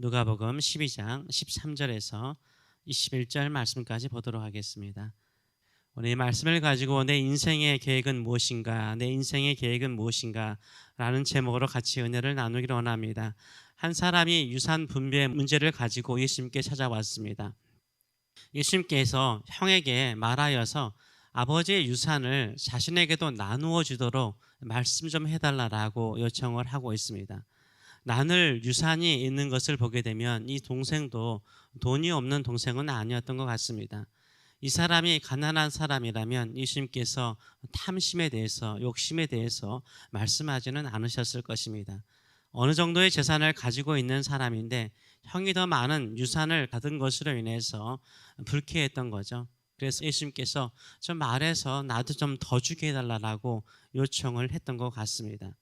누가복음 12장 13절에서 21절 말씀까지 보도록 하겠습니다. 오늘 이 말씀을 가지고 내 인생의 계획은 무엇인가, 내 인생의 계획은 무엇인가 라는 제목으로 같이 은혜를 나누기를 원합니다. 한 사람이 유산 분배 문제를 가지고 예수님께 찾아왔습니다. 예수님께서 형에게 말하여서 아버지의 유산을 자신에게도 나누어 주도록 말씀 좀 해달라라고 요청을 하고 있습니다. 나눌 유산이 있는 것을 보게 되면 이 동생도 돈이 없는 동생은 아니었던 것 같습니다. 이 사람이 가난한 사람이라면 예수님께서 탐심에 대해서 욕심에 대해서 말씀하지는 않으셨을 것입니다. 어느 정도의 재산을 가지고 있는 사람인데 형이 더 많은 유산을 받은 것으로 인해서 불쾌했던 거죠. 그래서 예수님께서 좀 말해서 나도 좀 더 주게 해달라고 요청을 했던 것 같습니다.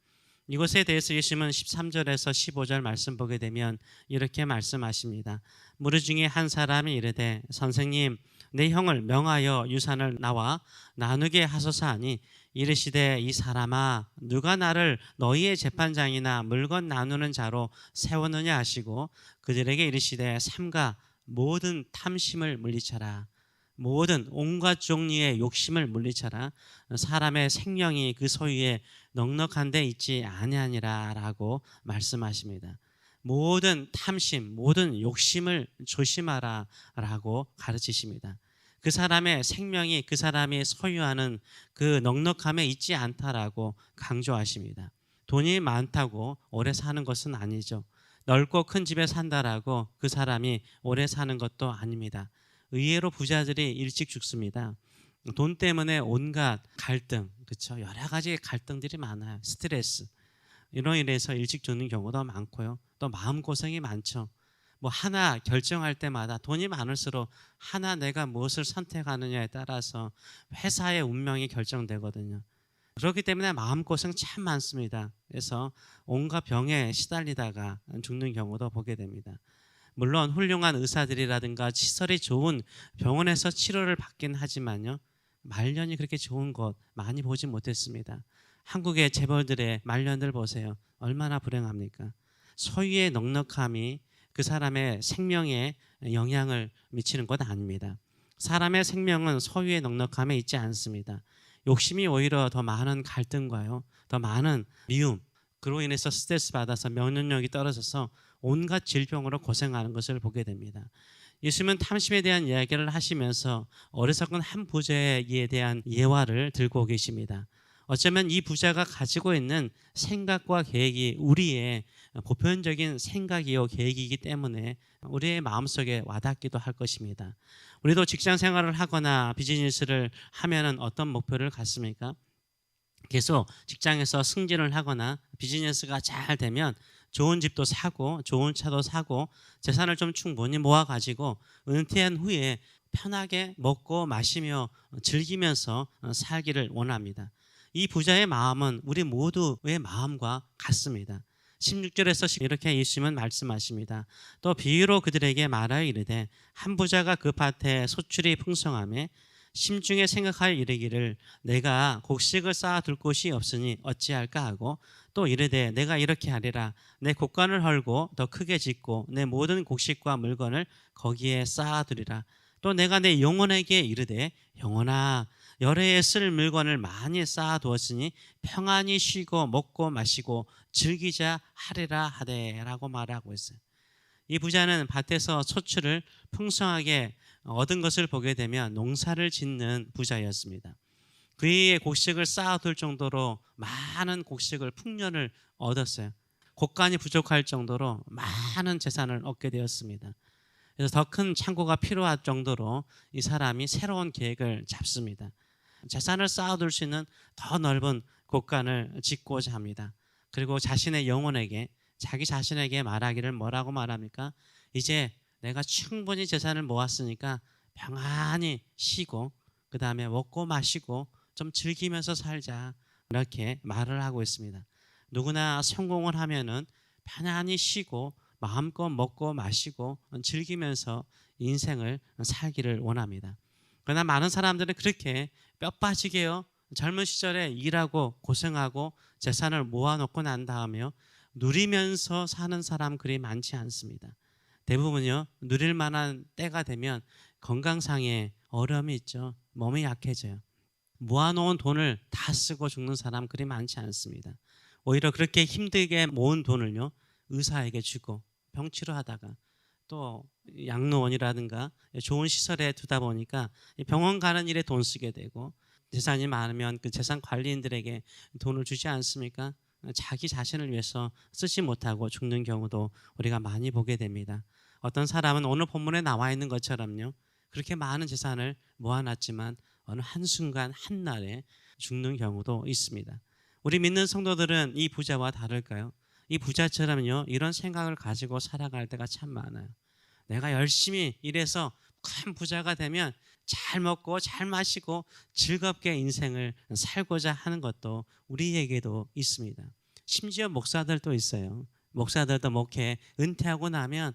이것에 대해서 예수님은 13절에서 15절 말씀 보게 되면 이렇게 말씀하십니다. 무리 중에 한 사람이 이르되 선생님 내 형을 명하여 유산을 나와 나누게 하소서 하니 이르시되 이 사람아 누가 나를 너희의 재판장이나 물건 나누는 자로 세웠느냐 하시고 그들에게 이르시되 삼가 모든 탐심을 물리쳐라 모든 온갖 종류의 욕심을 물리쳐라 사람의 생명이 그 소유에 넉넉한 데 있지 아니하니라라고 말씀하십니다. 모든 탐심, 모든 욕심을 조심하라라고 가르치십니다. 그 사람의 생명이 그 사람이 소유하는 그 넉넉함에 있지 않다라고 강조하십니다. 돈이 많다고 오래 사는 것은 아니죠. 넓고 큰 집에 산다라고 그 사람이 오래 사는 것도 아닙니다. 의외로 부자들이 일찍 죽습니다. 돈 때문에 온갖 갈등, 그렇죠. 여러 가지 갈등들이 많아요. 스트레스 이로 인해서 일찍 죽는 경우도 많고요. 또 마음 고생이 많죠. 뭐 하나 결정할 때마다 돈이 많을수록 하나 내가 무엇을 선택하느냐에 따라서 회사의 운명이 결정되거든요. 그렇기 때문에 마음 고생 참 많습니다. 그래서 온갖 병에 시달리다가 죽는 경우도 보게 됩니다. 물론 훌륭한 의사들이라든가 시설이 좋은 병원에서 치료를 받긴 하지만요. 말년이 그렇게 좋은 것 많이 보지 못했습니다. 한국의 재벌들의 말년들 보세요. 얼마나 불행합니까? 소유의 넉넉함이 그 사람의 생명에 영향을 미치는 것 아닙니다. 사람의 생명은 소유의 넉넉함에 있지 않습니다. 욕심이 오히려 더 많은 갈등과요, 더 많은 미움, 그로 인해서 스트레스 받아서 면역력이 떨어져서 온갖 질병으로 고생하는 것을 보게 됩니다. 예수님은 탐심에 대한 이야기를 하시면서 어리석은 한 부자에 대한 예화를 들고 계십니다. 어쩌면 이 부자가 가지고 있는 생각과 계획이 우리의 보편적인 생각이요 계획이기 때문에 우리의 마음속에 와닿기도 할 것입니다. 우리도 직장 생활을 하거나 비즈니스를 하면은 어떤 목표를 갖습니까? 계속 직장에서 승진을 하거나 비즈니스가 잘 되면 좋은 집도 사고 좋은 차도 사고 재산을 좀 충분히 모아 가지고 은퇴한 후에 편하게 먹고 마시며 즐기면서 살기를 원합니다. 이 부자의 마음은 우리 모두의 마음과 같습니다. 16절에서 이렇게 예수님은 말씀하십니다. 또 비유로 그들에게 말하여 이르되 한 부자가 그 밭에 소출이 풍성함에 심중에 생각하여 이르기를 내가 곡식을 쌓아둘 곳이 없으니 어찌할까 하고 또 이르되 내가 이렇게 하리라 내 곡간을 헐고 더 크게 짓고 내 모든 곡식과 물건을 거기에 쌓아두리라 또 내가 내 영혼에게 이르되 영혼아 열애에 쓸 물건을 많이 쌓아두었으니 평안히 쉬고 먹고 마시고 즐기자 하리라 하되라고 말하고 있어요. 이 부자는 밭에서 소출을 풍성하게 얻은 것을 보게 되면 농사를 짓는 부자였습니다. 그의 곡식을 쌓아둘 정도로 많은 곡식을 풍년을 얻었어요. 곡간이 부족할 정도로 많은 재산을 얻게 되었습니다. 그래서 더 큰 창고가 필요할 정도로 이 사람이 새로운 계획을 잡습니다. 재산을 쌓아둘 수 있는 더 넓은 곡간을 짓고자 합니다. 그리고 자신의 영혼에게 자기 자신에게 말하기를 뭐라고 말합니까? 이제 내가 충분히 재산을 모았으니까 평안히 쉬고 그 다음에 먹고 마시고 좀 즐기면서 살자 이렇게 말을 하고 있습니다. 누구나 성공을 하면은 편안히 쉬고 마음껏 먹고 마시고 즐기면서 인생을 살기를 원합니다. 그러나 많은 사람들은 그렇게 뼈 빠지게요. 젊은 시절에 일하고 고생하고 재산을 모아놓고 난 다음에요. 누리면서 사는 사람 그리 많지 않습니다. 대부분요 누릴 만한 때가 되면 건강상의 어려움이 있죠. 몸이 약해져요. 모아놓은 돈을 다 쓰고 죽는 사람 그리 많지 않습니다. 오히려 그렇게 힘들게 모은 돈을요 의사에게 주고 병치료 하다가 또 양로원이라든가 좋은 시설에 두다 보니까 병원 가는 일에 돈 쓰게 되고 재산이 많으면 그 재산 관리인들에게 돈을 주지 않습니까? 자기 자신을 위해서 쓰지 못하고 죽는 경우도 우리가 많이 보게 됩니다. 어떤 사람은 오늘 본문에 나와 있는 것처럼요. 그렇게 많은 재산을 모아놨지만 어느 한순간 한날에 죽는 경우도 있습니다. 우리 믿는 성도들은 이 부자와 다를까요? 이 부자처럼요. 이런 생각을 가지고 살아갈 때가 참 많아요. 내가 열심히 일해서 큰 부자가 되면 잘 먹고 잘 마시고 즐겁게 인생을 살고자 하는 것도 우리에게도 있습니다. 심지어 목사들도 있어요. 목사들도 목회 은퇴하고 나면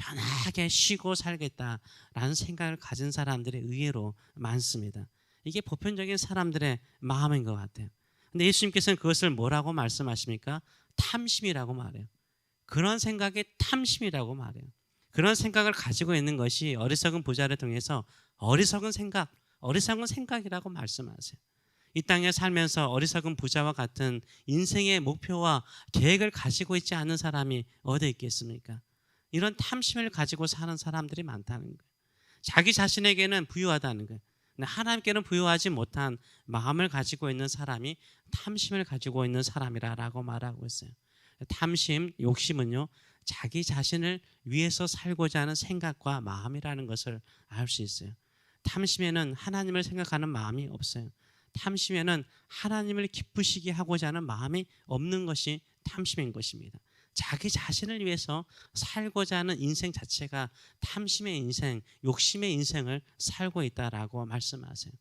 편하게 쉬고 살겠다라는 생각을 가진 사람들이 의외로 많습니다. 이게 보편적인 사람들의 마음인 것 같아요. 근데 예수님께서는 그것을 뭐라고 말씀하십니까? 탐심이라고 말해요. 그런 생각이 탐심이라고 말해요. 그런 생각을 가지고 있는 것이 어리석은 부자를 통해서 어리석은 생각, 어리석은 생각이라고 말씀하세요. 이 땅에 살면서 어리석은 부자와 같은 인생의 목표와 계획을 가지고 있지 않은 사람이 어디 있겠습니까? 이런 탐심을 가지고 사는 사람들이 많다는 거예요. 자기 자신에게는 부유하다는 거예요. 하나님께는 부유하지 못한 마음을 가지고 있는 사람이 탐심을 가지고 있는 사람이라고 말하고 있어요. 탐심, 욕심은요, 자기 자신을 위해서 살고자 하는 생각과 마음이라는 것을 알 수 있어요. 탐심에는 하나님을 생각하는 마음이 없어요. 탐심에는 하나님을 기쁘시게 하고자 하는 마음이 없는 것이 탐심인 것입니다. 자기 자신을 위해서 살고자 하는 인생 자체가 탐심의 인생, 욕심의 인생을 살고 있다라고 말씀하세요.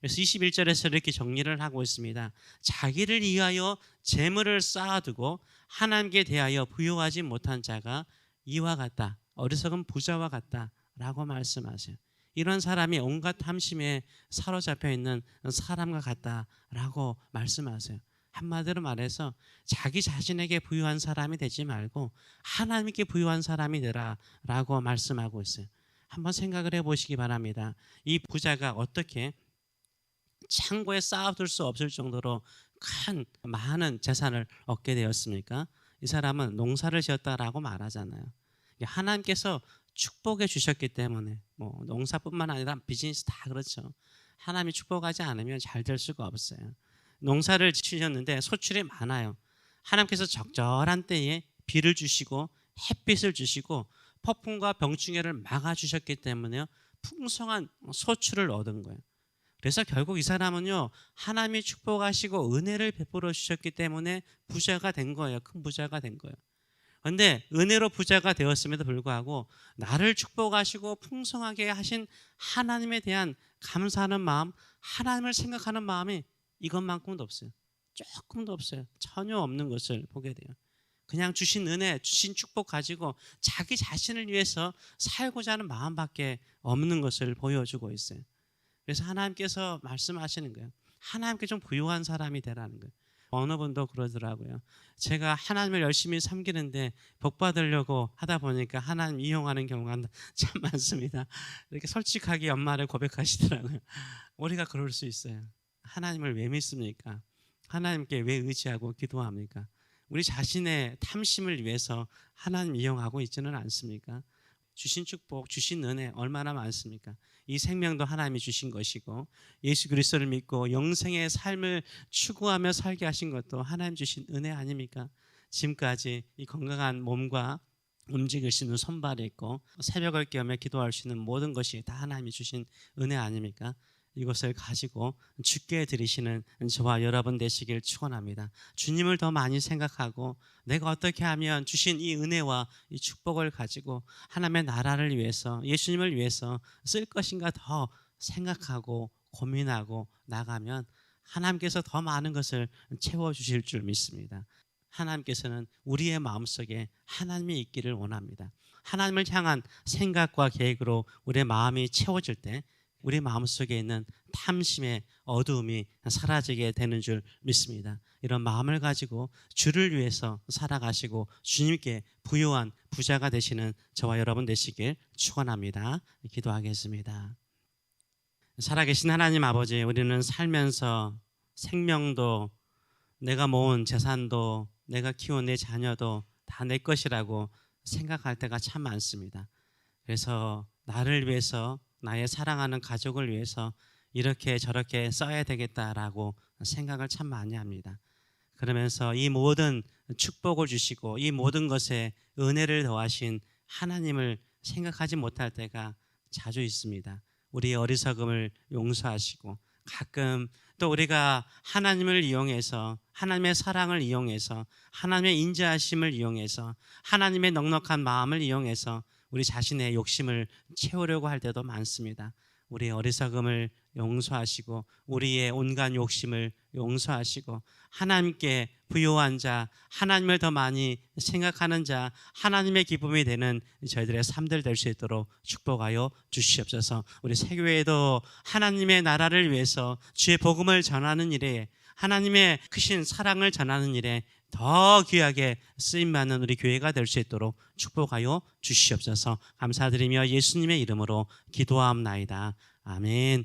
그래서 21절에서 이렇게 정리를 하고 있습니다. 자기를 위하여 재물을 쌓아두고 하나님께 대하여 부여하지 못한 자가 이와 같다. 어리석은 부자와 같다라고 말씀하세요. 이런 사람이 온갖 탐심에 사로잡혀 있는 사람과 같다라고 말씀하세요. 한마디로 말해서 자기 자신에게 부유한 사람이 되지 말고 하나님께 부유한 사람이 되라라고 말씀하고 있어요. 한번 생각을 해보시기 바랍니다. 이 부자가 어떻게 창고에 쌓아둘 수 없을 정도로 큰 많은 재산을 얻게 되었습니까? 이 사람은 농사를 지었다라고 말하잖아요. 하나님께서 축복해 주셨기 때문에 뭐 농사뿐만 아니라 비즈니스 다 그렇죠. 하나님이 축복하지 않으면 잘 될 수가 없어요. 농사를 지으셨는데 소출이 많아요. 하나님께서 적절한 때에 비를 주시고 햇빛을 주시고 폭풍과 병충해를 막아 주셨기 때문에 풍성한 소출을 얻은 거예요. 그래서 결국 이 사람은요 하나님이 축복하시고 은혜를 베풀어 주셨기 때문에 부자가 된 거예요. 큰 부자가 된 거예요. 그런데 은혜로 부자가 되었음에도 불구하고 나를 축복하시고 풍성하게 하신 하나님에 대한 감사하는 마음, 하나님을 생각하는 마음이 이것만큼도 없어요. 조금도 없어요. 전혀 없는 것을 보게 돼요. 그냥 주신 은혜, 주신 축복 가지고 자기 자신을 위해서 살고자 하는 마음밖에 없는 것을 보여주고 있어요. 그래서 하나님께서 말씀하시는 거예요. 하나님께 좀 부유한 사람이 되라는 거예요. 어느 분도 그러더라고요. 제가 하나님을 열심히 섬기는데 복 받으려고 하다 보니까 하나님 이용하는 경우가 참 많습니다. 이렇게 솔직하게 연말에 고백하시더라고요. 우리가 그럴 수 있어요. 하나님을 왜 믿습니까? 하나님께 왜 의지하고 기도합니까? 우리 자신의 탐심을 위해서 하나님 이용하고 있지는 않습니까? 주신 축복, 주신 은혜 얼마나 많습니까? 이 생명도 하나님이 주신 것이고 예수 그리스도를 믿고 영생의 삶을 추구하며 살게 하신 것도 하나님 주신 은혜 아닙니까? 지금까지 이 건강한 몸과 움직일 수 있는 손발이 있고 새벽을 깨우며 기도할 수 있는 모든 것이 다 하나님이 주신 은혜 아닙니까? 이것을 가지고 주께 드리시는 저와 여러분 되시길 축원합니다. 주님을 더 많이 생각하고 내가 어떻게 하면 주신 이 은혜와 이 축복을 가지고 하나님의 나라를 위해서 예수님을 위해서 쓸 것인가 더 생각하고 고민하고 나가면 하나님께서 더 많은 것을 채워 주실 줄 믿습니다. 하나님께서는 우리의 마음속에 하나님이 있기를 원합니다. 하나님을 향한 생각과 계획으로 우리의 마음이 채워질 때 우리 마음속에 있는 탐심의 어두움이 사라지게 되는 줄 믿습니다. 이런 마음을 가지고 주를 위해서 살아가시고 주님께 부요한 부자가 되시는 저와 여러분 되시길 축원합니다. 기도하겠습니다. 살아계신 하나님 아버지, 우리는 살면서 생명도 내가 모은 재산도 내가 키운 내 자녀도 다 내 것이라고 생각할 때가 참 많습니다. 그래서 나를 위해서 나의 사랑하는 가족을 위해서 이렇게 저렇게 써야 되겠다라고 생각을 참 많이 합니다. 그러면서 이 모든 축복을 주시고 이 모든 것에 은혜를 더하신 하나님을 생각하지 못할 때가 자주 있습니다. 우리의 어리석음을 용서하시고 가끔 또 우리가 하나님을 이용해서 하나님의 사랑을 이용해서 하나님의 인자하심을 이용해서 하나님의 넉넉한 마음을 이용해서 우리 자신의 욕심을 채우려고 할 때도 많습니다. 우리의 어리석음을 용서하시고 우리의 온갖 욕심을 용서하시고 하나님께 부요한 자, 하나님을 더 많이 생각하는 자, 하나님의 기쁨이 되는 저희들의 삶들 될 수 있도록 축복하여 주시옵소서. 우리 세교회도 하나님의 나라를 위해서 주의 복음을 전하는 일에 하나님의 크신 사랑을 전하는 일에 더 귀하게 쓰임 받는 우리 교회가 될 수 있도록 축복하여 주시옵소서. 감사드리며 예수님의 이름으로 기도함나이다. 아멘.